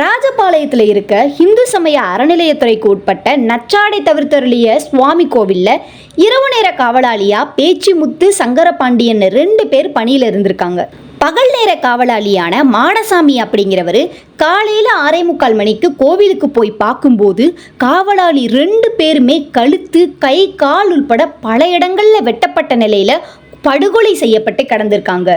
ராஜபாளையத்தில் இருக்க இந்து சமய அறநிலையத்துறைக்கு உட்பட்ட நச்சாடை தவிர்த்தருளிய சுவாமி கோவில்ல இரவு நேர காவலாளியாக பேச்சிமுத்து சங்கரபாண்டியன் ரெண்டு பேர் பணியில் இருந்திருக்காங்க. பகல் நேர காவலாளியான மாடசாமி அப்படிங்கிறவர் காலையில் ஆறே முக்கால் மணிக்கு கோவிலுக்கு போய் பார்க்கும்போது காவலாளி ரெண்டு பேருமே கழுத்து கை கால் உள்பட பல இடங்களில் வெட்டப்பட்ட நிலையில் படுகொலை செய்யப்பட்டு கடந்திருக்காங்க.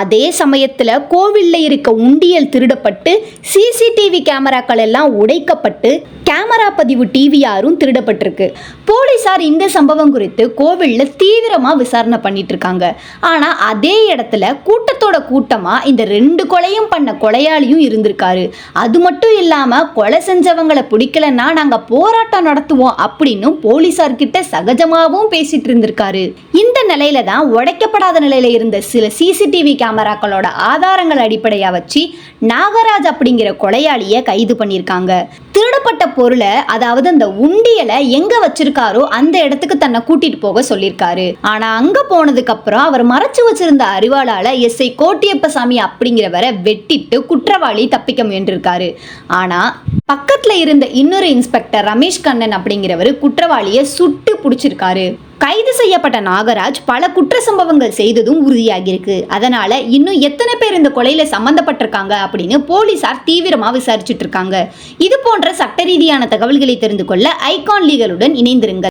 அதே சமயத்தில் கோவிலில் இருக்க உண்டியல் திருடப்பட்டு சிசிடிவி கேமராக்கள் எல்லாம் உடைக்கப்பட்டு கேமரா பதிவு டிவிஆரும் திருடப்பட்டிருக்கு. போலீசார் இந்த சம்பவம் குறித்து கோவிலில் தீவிரமாக விசாரணை பண்ணிட்டு இருக்காங்க ஆனால் அதே இடத்துல கூட்டத்தோட கூட்டமாக இந்த ரெண்டு கொலையும் பண்ண கொலையாளியும் இருந்திருக்காரு. அது மட்டும் இல்லாமல் கொலை செஞ்சவங்களை பிடிக்கலன்னா நாங்கள் போராட்டம் நடத்துவோம் அப்படின்னு போலீஸார்கிட்ட சகஜமாகவும் பேசிட்டு இருந்திருக்காரு. இந்த நிலையில தான் உடைக்கப்படாத நிலையில இருந்த சில சிசிடிவி கேமராக்களோட ஆதாரங்கள் அடிப்படையாக வச்சு நாகராஜ் அப்படிங்கிற கொலையாளியை கைது பண்ணியிருக்காங்க. திருடப்பட்ட பொருளை அதாவது அந்த உண்டியலை எங்க வச்சிருக்காரோ அந்த இடத்துக்கு தன்னை கூட்டிட்டு போக சொல்லியிருக்காரு. ஆனா அங்க போனதுக்கு அப்புறம் அவர் மறைச்சு வச்சிருந்த அறிவாளால எஸ்ஐ கோட்டியப்பசாமி அப்படிங்கிறவரை வெட்டிட்டு குற்றவாளி தப்பிக்க முயன்றிருக்காரு. ஆனா பக்கத்துல இருந்த இன்னொரு இன்ஸ்பெக்டர் ரமேஷ் கண்ணன் அப்படிங்கிறவர் குற்றவாளியை சுட்டு பிடிச்சிருக்காரு. கைது செய்யப்பட்ட நாகராஜ் பல குற்ற சம்பவங்கள் செய்ததும் உறுதியாகியிருக்கு. அதனால இன்னும் எத்தனை பேர் இந்த கொலையில சம்பந்தப்பட்டிருக்காங்க அப்படின்னு போலீசார் தீவிரமா விசாரிச்சுட்டு இருக்காங்க. இது போன்ற சட்ட ரீதியான தகவல்களை தெரிந்து கொள்ள ஐகான் லீகலுடன் இணைந்திருங்கள்.